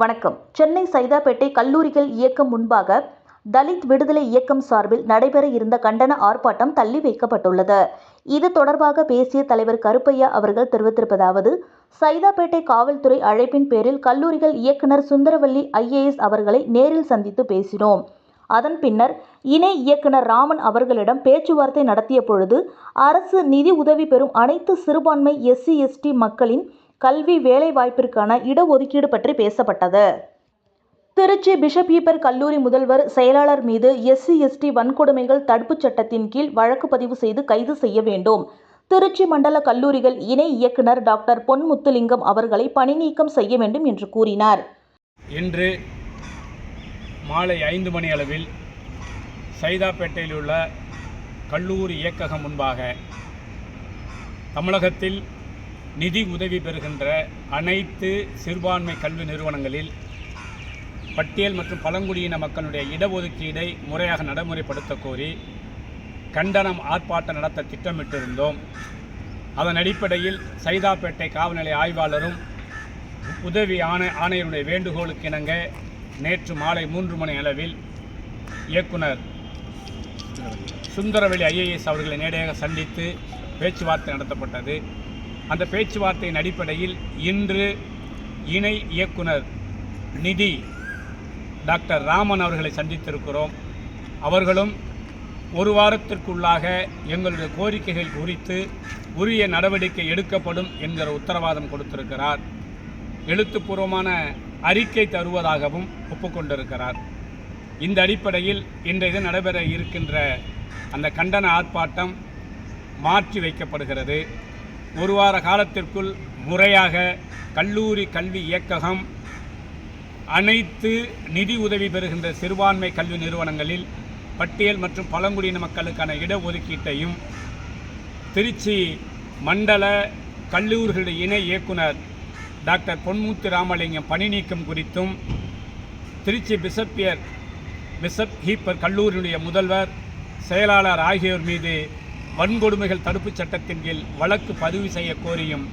வணக்கம். சென்னை சைதாப்பேட்டை கல்லூரிகள் இயக்கம் முன்பாக தலித் விடுதலை இயக்கம் சார்பில் நடைபெற இருந்த கண்டன ஆர்ப்பாட்டம் தள்ளி வைக்கப்பட்டுள்ளது. இது தொடர்பாக பேசிய தலைவர் கருப்பையா அவர்கள் தெரிவித்திருப்பதாவது சைதாப்பேட்டை காவல்துறை அழைப்பின் பேரில் கல்லூரிகள் இயக்குனர் சுந்தரவல்லி ஐஏஎஸ் அவர்களை நேரில் சந்தித்து பேசினோம். அதன் பின்னர் இணை இயக்குனர் ராமன் அவர்களிடம் பேச்சுவார்த்தை நடத்திய பொழுது அரசு நிதி உதவி பெறும் அனைத்து சிறுபான்மை எஸ்சி எஸ்டி மக்களின் கல்வி வேலைவாய்ப்பிற்கான இடஒதுக்கீடு பற்றி பேசப்பட்டது. திருச்சி பிஷப் ஈப்பர் கல்லூரி முதல்வர் செயலாளர் மீது எஸ்சி எஸ்டி வன்கொடுமைகள் தடுப்புச் சட்டத்தின் கீழ் வழக்கு பதிவு செய்து கைது செய்ய வேண்டும். திருச்சி மண்டல கல்லூரிகள் இணை இயக்குனர் டாக்டர் பொன் முத்துலிங்கம் அவர்களை பணிநீக்கம் செய்ய வேண்டும் என்று கூறினார். இன்று மாலை ஐந்து மணி அளவில் சைதாப்பேட்டையில் உள்ள கல்லூரி இயக்ககம் முன்பாக தமிழகத்தில் நிதி உதவி பெறுகின்ற அனைத்து சிறுபான்மை கல்வி நிறுவனங்களில் பட்டியல் மற்றும் பழங்குடியின மக்களுடைய இடஒதுக்கீடை முறையாக நடைமுறைப்படுத்த கோரி கண்டனம் ஆர்ப்பாட்டம் நடத்த திட்டமிட்டிருந்தோம். அதன் அடிப்படையில் சைதாப்பேட்டை காவல்நிலை ஆய்வாளரும் உதவி ஆணை ஆணையருடைய வேண்டுகோளுக்கு இணங்க நேற்று மாலை மூன்று மணி அளவில் இயக்குனர் சுந்தரவெளி ஐஏஎஸ் அவர்களை நேரடியாக சந்தித்து பேச்சுவார்த்தை நடத்தப்பட்டது. அந்த பேச்சுவார்த்தையின் அடிப்படையில் இன்று இணை இயக்குனர் நிதி டாக்டர் ராமன் அவர்களை சந்தித்திருக்கிறோம். அவர்களும் ஒரு வாரத்திற்குள்ளாக எங்களுடைய கோரிக்கைகள் குறித்து உரிய நடவடிக்கை எடுக்கப்படும் என்கிற உத்தரவாதம் கொடுத்திருக்கிறார். எழுத்துப்பூர்வமான அறிக்கை தருவதாகவும் ஒப்புக்கொண்டிருக்கிறார். இந்த அடிப்படையில் இன்றைய நடைபெற இருக்கின்ற அந்த கண்டன ஆர்ப்பாட்டம் மாற்றி வைக்கப்படுகிறது. ஒரு வார காலத்திற்குள் முறையாக கல்லூரி கல்வி இயக்ககம் அனைத்து நிதி உதவி பெறுகின்ற சிறுபான்மை கல்வி நிறுவனங்களில் பட்டியல் மற்றும் பழங்குடியின மக்களுக்கான இடஒதுக்கீட்டையும் திருச்சி மண்டல கல்லூரிகளுடைய இணை இயக்குனர் டாக்டர் பொன்முத்து ராமலிங்கம் பணி நீக்கம் குறித்தும் திருச்சி பிசப்பியர் பிசப் ஹீப்பர் கல்லூரியுடைய முதல்வர் செயலாளர் ஆகியோர் மீது வன்கொடுமைகள் தடுப்புச் சட்டத்தின் கீழ் வழக்கு பதிவு செய்ய கோரியும்.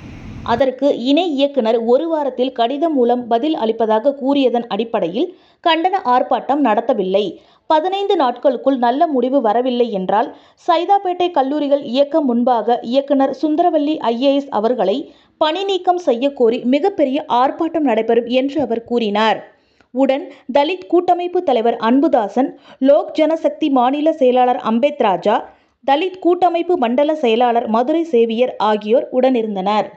அதற்கு இணை இயக்குனர் ஒரு வாரத்தில் கடிதம் மூலம் பதில் அளிப்பதாக கூறியதன் அடிப்படையில் கண்டன ஆர்ப்பாட்டம் நடத்தவில்லை. பதினைந்து நாட்களுக்குள் நல்ல முடிவு வரவில்லை என்றால் சைதாப்பேட்டை கல்லூரிகள் இயக்கம் முன்பாக இயக்குனர் சுந்தரவல்லி ஐஏஎஸ் அவர்களை பணி நீக்கம் செய்ய கோரி மிகப்பெரிய ஆர்ப்பாட்டம் நடைபெறும் என்று அவர் கூறினார். உடன் தலித் கூட்டமைப்பு தலைவர் அன்புதாசன் லோக் ஜனசக்தி மாநில செயலாளர் அம்பேத் ராஜா தலித் கூட்டமைப்பு மண்டல செயலாளர் மதுரை சேவியர் ஆகியோர் உடனிருந்தனர்.